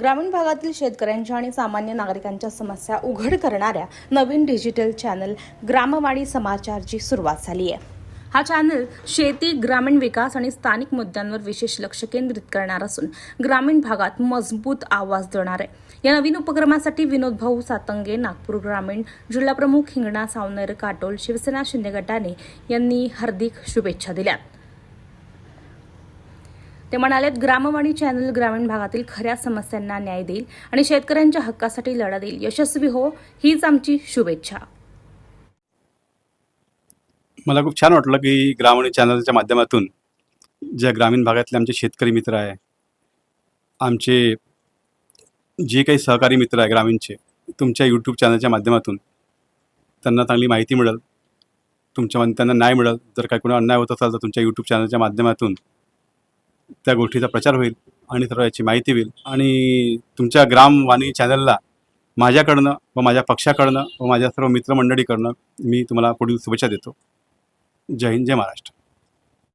ग्रामीण भागातील शेतकऱ्यांच्या आणि सामान्य नागरिकांच्या समस्या उघड करणाऱ्या नवीन डिजिटल चॅनल ग्रामवाणी समाचारची सुरुवात झाली आहे. हा चॅनल शेती ग्रामीण विकास आणि स्थानिक मुद्द्यांवर विशेष लक्ष केंद्रित करणार असून ग्रामीण भागात मजबूत आवाज देणार आहे. या नवीन उपक्रमासाठी विनोद भाऊ सातंगे नागपूर ग्रामीण जिल्हाप्रमुख हिंगणा सावनेर काटोल शिवसेना शिंदे गटाने यांनी हार्दिक शुभेच्छा दिल्या. ते म्हणाले ग्रामवाणी चॅनल ग्रामीण भागातील खऱ्या समस्यांना न्याय देईल आणि शेतकऱ्यांच्या हक्कासाठी लढा देईल. यशस्वी हो हीच आमची शुभेच्छा. मला खूप छान वाटलं की ग्रामीण चॅनलच्या माध्यमातून ज्या ग्रामीण भागातले आमचे शेतकरी मित्र आहे आमचे जे काही सहकारी मित्र आहे ग्रामीणचे तुमच्या यूट्यूब चॅनलच्या माध्यमातून त्यांना चांगली माहिती मिळेल. तुमच्या त्यांना न्याय मिळेल. जर काही कोणी अन्याय होत असाल तर तुमच्या यूट्यूब चॅनलच्या माध्यमातून त्या गोष्टीचा प्रचार होईल आणि सर्व याची माहिती होईल. आणि तुमच्या ग्रामवाणी चॅनलला माझ्याकडनं व माझ्या पक्षाकडनं व माझ्या सर्व मित्रमंडळीकडनं मी तुम्हाला पुढील शुभेच्छा देतो. जय हिंद जय महाराष्ट्र.